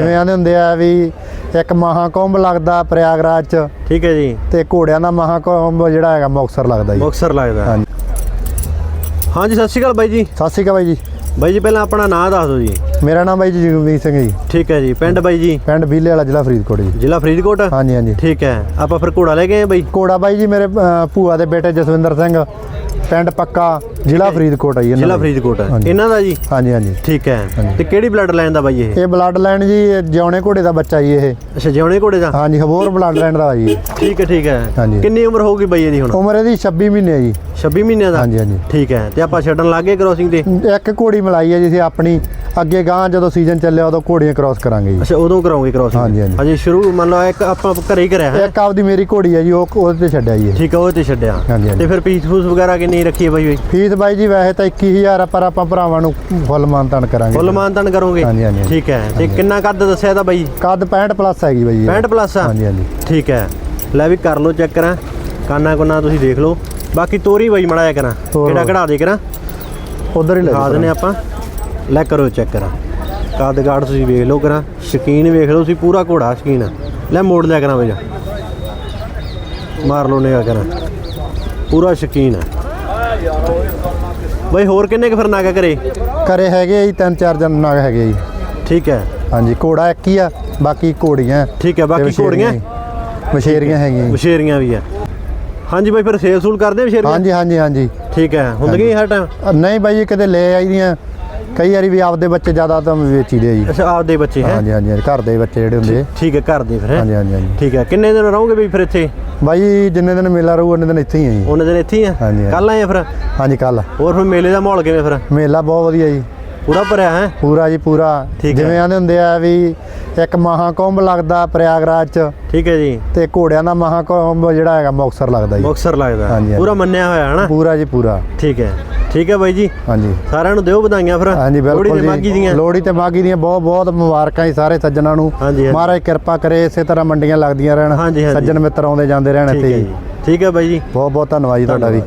ਜਿਵੇਂ ਆਂਦੇ ਹੁੰਦੇ ਆ ਵੀ ਇੱਕ ਮਹਾਕੁੰਭ ਲੱਗਦਾ ਪ੍ਰਯਾਗਰਾਜ ਚ। ਠੀਕ ਹੈ ਜੀ। ਤੇ ਘੋੜਿਆਂ ਦਾ ਮਹਾਕੁੰਭ ਜਿਹੜਾ ਹੈਗਾ ਮੁਕਤਸਰ ਲੱਗਦਾ ਜੀ। ਮੁਕਤਸਰ ਲੱਗਦਾ। ਹਾਂਜੀ। ਹਾਂਜੀ ਸਤਿ ਸ਼੍ਰੀ ਅਕਾਲ ਬਾਈ ਜੀ। ਸਤਿ ਸ਼੍ਰੀ ਅਕਾਲ ਬਾਈ ਜੀ। ਬਾਈ ਜੀ ਪਹਿਲਾਂ ਆਪਣਾ ਨਾਮ ਦੱਸ ਦਿਓ ਜੀ। ਮੇਰਾ ਨਾਮ ਬਾਈ ਜੀ ਜਗਮੀਤ ਸਿੰਘ ਜੀ। ਠੀਕ ਹੈ ਜੀ। ਪਿੰਡ ਬਾਈ ਜੀ? ਪਿੰਡ ਬੀਲੇ ਵਾਲਾ ਜ਼ਿਲ੍ਹਾ ਫਰੀਦਕੋਟ ਜੀ। ਜ਼ਿਲ੍ਹਾ ਫਰੀਦਕੋਟ? ਹਾਂਜੀ ਹਾਂਜੀ। ਠੀਕ ਹੈ। ਆਪਾਂ ਫਿਰ ਘੋੜਾ ਲੈ ਆਏ ਬਾਈ? ਘੋੜਾ ਬਾਈ ਜੀ ਮੇਰੇ ਭੂਆ ਦੇ ਬੇਟੇ ਜਸਵਿੰਦਰ ਸਿੰਘ ਪਿੰਡ ਪੱਕਾ ਜ਼ਿਲ੍ਹਾ ਫਰੀਦਕੋਟ ਜੀ ਇਹਨਾਂ ਜ਼ਿਲ੍ਹਾ। ਫਰੀਦਕੋਟ। ਇਹਨਾਂ ਦਾ ਜੀ? ਹਾਂਜੀ ਹਾਂਜੀ। ਠੀਕ ਹੈ। ਤੇ ਕਿਹੜੀ ਬਲੱਡ ਲਾਈਨ ਦਾ ਬਾਈ ਇਹ? ਇਹ ਬਲੱਡ ਲਾਈਨ ਜੀ ਜਿਉਣੇ ਘੋੜੇ ਦਾ ਬੱਚਾ ਜੀ ਇਹ। ਅੱਛਾ ਜਿਉਣੇ ਘੋੜੇ ਦਾ? ਹਾਂਜੀ ਹਬੋਰ ਬਲੱਡ ਲਾਈਨ ਦਾ ਜੀ ਠੀਕ ਹੈ ਠੀਕ ਹੈ। ਹਾਂਜੀ। ਕਿੰਨੀ ਉਮਰ ਹੋਊਗੀ ਬਾਈ ਇਹਦੀ ਹੁਣ? ਉਮਰ ਇਹਦੀ 26 ਮਹੀਨੇ ਹੈ ਜੀ। 26 ਮਹੀਨਿਆਂ ਦਾ? ਹਾਂਜੀ ਹਾਂਜੀ। ਠੀਕ ਹੈ। ਤੇ ਆਪਾਂ ਛੱਡਣ ਲੱਗੇ ਕ੍ਰੋਸਿੰਗ ਤੇ? ਇੱਕ ਘੋੜੀ ਮਲਾਈ ਹੈ ਜੀ ਆਪਣੀ ਅੱਗੇ ਗਾਂ ਜਦੋਂ ਸੀਜ਼ਨ ਚੱਲਿਆ ਉਦੋਂ ਘੋੜੀਆਂ ਕ੍ਰਾਸ ਕਰਾਂਗੇ ਜੀ। ਅੱਛਾ ਉਦੋਂ ਕਰਾਉਂਗੇ ਕ੍ਰੋਸਿੰਗ ਹਾਂਜੀ, ਹਾਂਜੀ। ਅਜੇ ਸ਼ੁਰੂ ਮੰਨ ਲਓ ਇੱਕ ਆਪਾਂ ਘਰੇ ਹੀ ਕਰਿਆ ਹੈ? ਇੱਕ ਆਪਦੀ ਮੇਰੀ ਘੋੜੀ ਹੈ ਜੀ ਉਹ ਉਹਦੇ ਤੇ ਛੱਡਿਆ ਜੀ ਇਹ। ਠੀਕ ਹੈ ਉਹ ਤੇ ਛੱਡਿਆ। ਹਾਂਜੀ, ਹਾਂਜੀ। ਤੇ ਫਿਰ ਪੀਸ ਫੂਸ ਵਗੈਰਾ ਕਿੰਨੀ ਰੱਖੀ ਹੈ ਬਾਈ ਬਾਈ ਫੀਸ ਬਾਈ ਜੀ ਵੈਸੇ ਤਾਂ 21000 ਆ ਪਰ ਆਪਾਂ ਭਰਾਵਾਂ ਨੂੰ ਫੁੱਲ ਮਾਨਤਾਨ ਕਰਾਂਗੇ। ਫੁੱਲ ਮਾਨਤਨ ਕਰੋਗੇ? ਹਾਂਜੀ, ਹਾਂਜੀ, ਹਾਂਜੀ। ਠੀਕ ਹੈ। ਤੇ ਕਿੰਨਾ ਕੱਦ ਦੱਸਿਆ ਤਾਂ ਬਾਈ? ਕੱਦ 65 ਪਲੱਸ ਹੈਗੀ ਬਾਈ ਜੀ 65 ਪਲੱਸ ਆ? ਹਾਂਜੀ ਹਾਂਜੀ। ਠੀਕ ਹੈ। ਲੈ ਵੀ ਕਰ ਲਓ ਚੈੱਕ ਕਰਾਂ। ਕਾਨਾ ਕੋਨਾ ਤੁਸੀਂ ਦੇਖ ਲਓ। ਬਾਕੀ ਤੋਰੀ ਬਾਈ ਮੜਾਇਆ ਕਰਾਂ। ਤੋਰ ਕਿਹੜਾ ਕਢਾ ਦੇ ਕਰਾਂ? ਉਧਰ ਹੀ ਲੈ ਦਿਖਾ ਆਪਾਂ। ਲੈ ਕਰੋ ਚੈੱਕ ਕਰਾਂ। ਕੱਦ ਗਾੜ ਤੁਸੀਂ ਵੇਖ ਲਓ ਕਰਾਂ। ਸ਼ਕੀਨ ਵੇਖ ਲਓ ਤੁਸੀਂ ਪੂਰਾ ਘੋੜਾ ਸ਼ਕੀਨ। ਲੈ ਮੋੜ ਲਿਆ ਕਰਾਂ ਬਈ ਮਾਰ ਲਓ ਨਿਗਾ ਕਰਾਂ। ਪੂਰਾ ਸ਼ਕੀਨ। ਹੈ ਬਈ ਹੋਰ ਕਿੰਨੇ ਕੁ ਫਿਰ ਨਾਗਾ ਕਰੇ ਕਰੇ ਹੈਗੇ ਜੀ ਤਿੰਨ ਚਾਰ ਜਨ ਨਾਗ ਹੈਗੇ ਜੀ। ਠੀਕ ਹੈ। ਹਾਂਜੀ ਘੋੜਾ ਇੱਕ ਹੀ ਆ ਬਾਕੀ ਘੋੜੀਆਂ। ਠੀਕ ਹੈ ਬਾਕੀ ਘੋੜੀਆਂ। ਵਛੇਰੀਆਂ ਹੈਗੀਆਂ। ਵਛੇਰੀਆਂ ਵੀ ਆ। ਹਾਂਜੀ ਬਾਈ ਫਿਰ ਸੇਲ ਸੂਲ ਕਰਦੇ ਆ ਵਛੇਰੀਆਂ ਹਾਂਜੀ ਹਾਂਜੀ ਹਾਂਜੀ। ਠੀਕ ਹੈ। ਹੁੰਦੀਆਂ ਹਰ ਟਾਈਮ ਨਹੀਂ ਬਾਈ ਜੀ ਕਿਤੇ ਲੈ ਆਈ ਦੀਆਂ ਕਈ ਵਾਰੀ ਵੀ ਆਪਦੇ ਬੱਚੇ ਜ਼ਿਆਦਾ ਤਾਂ ਵੇਚੀ ਦੇ ਜੀ। ਅੱਛਾ ਆਪਦੇ ਬੱਚੇ ਹੈ? ਹਾਂਜੀ ਹਾਂਜੀ ਘਰ ਦੇ ਬੱਚੇ ਜਿਹੜੇ ਹੁੰਦੇ ਠੀਕ ਹੈ ਘਰ ਦੇ ਫਿਰ? ਹਾਂਜੀ ਹਾਂਜੀ ਹਾਂਜੀ। ਠੀਕ ਹੈ ਕਿੰਨੇ ਦਿਨ ਰਹੋਗੇ ਬਈ ਫਿਰ ਇੱਥੇ? ਬਾਈ ਜਿੰਨੇ ਦਿਨ ਮੇਲਾ ਰਹੂ ਉਹਨੇ ਦਿਨ ਇੱਥੇ ਹੀ ਆ ਜੀ। ਉਹਨੇ ਦਿਨ ਇੱਥੇ ਹੀ ਆ। ਕੱਲ ਆਏ ਆ ਫਿਰ? ਹਾਂਜੀ ਕੱਲ ਹੋਰ ਫਿਰ ਮੇਲੇ ਦਾ ਮਾਹੌਲ ਕਿਵੇਂ ਫਿਰ? ਮੇਲਾ ਬਹੁਤ ਵਧੀਆ ਜੀ। ਪੂਰਾ ਭਰਿਆ ਹੈ? ਪੂਰਾ ਜੀ ਪੂਰਾ। ਜਿਵੇਂ ਆਂਦੇ ਹੁੰਦੇ ਆ ਵੀ ਇੱਕ ਮਹਾਕੁੰਭ ਲੱਗਦਾ ਪ੍ਰਯਾਗਰਾਜ ਚ। ਠੀਕ ਹੈ ਜੀ। ਤੇ ਘੋੜਿਆਂ ਦਾ ਮਹਾਕੁੰਭ ਜਿਹੜਾ ਹੈਗਾ ਮੁਕਤਸਰ ਲੱਗਦਾ ਜੀ। ਮੁਕਸਰ ਲੱਗਦਾ। ਪੂਰਾ ਮੰਨਿਆ ਹੋਇਆ ਹੈ ਨਾ ਪੂਰਾ ਜੀ ਪੂਰਾ। ਠੀਕ ਹੈ। ਠੀਕ ਹੈ ਬਾਈ ਜੀ? ਹਾਂਜੀ। ਸਾਰਿਆਂ ਨੂੰ ਦਿਓ ਵਧਾਈਆਂ ਫਿਰ। ਹਾਂਜੀ ਲੋਹੜੀ ਬਿਲਕੁਲ ਜੀ। ਦੀਆਂ। ਲੋਹੜੀ ਤੇ ਮਾਗੀ ਦੀਆਂ ਬਹੁਤ ਬਹੁਤ ਮੁਬਾਰਕਾਂ ਜੀ ਸਾਰੇ ਸੱਜਣਾਂ ਨੂੰ। ਮਹਾਰਾਜ ਕਿਰਪਾ ਕਰੇ ਇਸੇ ਤਰ੍ਹਾਂ ਮੰਡੀਆਂ ਲੱਗਦੀਆਂ ਰਹਿਣ। ਸੱਜਣ ਮਿੱਤਰ ਆਉਂਦੇ ਜਾਂਦੇ ਰਹਿਣ ਇੱਥੇ ਠੀਕ ਹੈ ਬਾਈ ਜੀ। ਬਹੁਤ ਬਹੁਤ ਧੰਨਵਾਦ ਜੀ ਤੁਹਾਡਾ ਵੀ।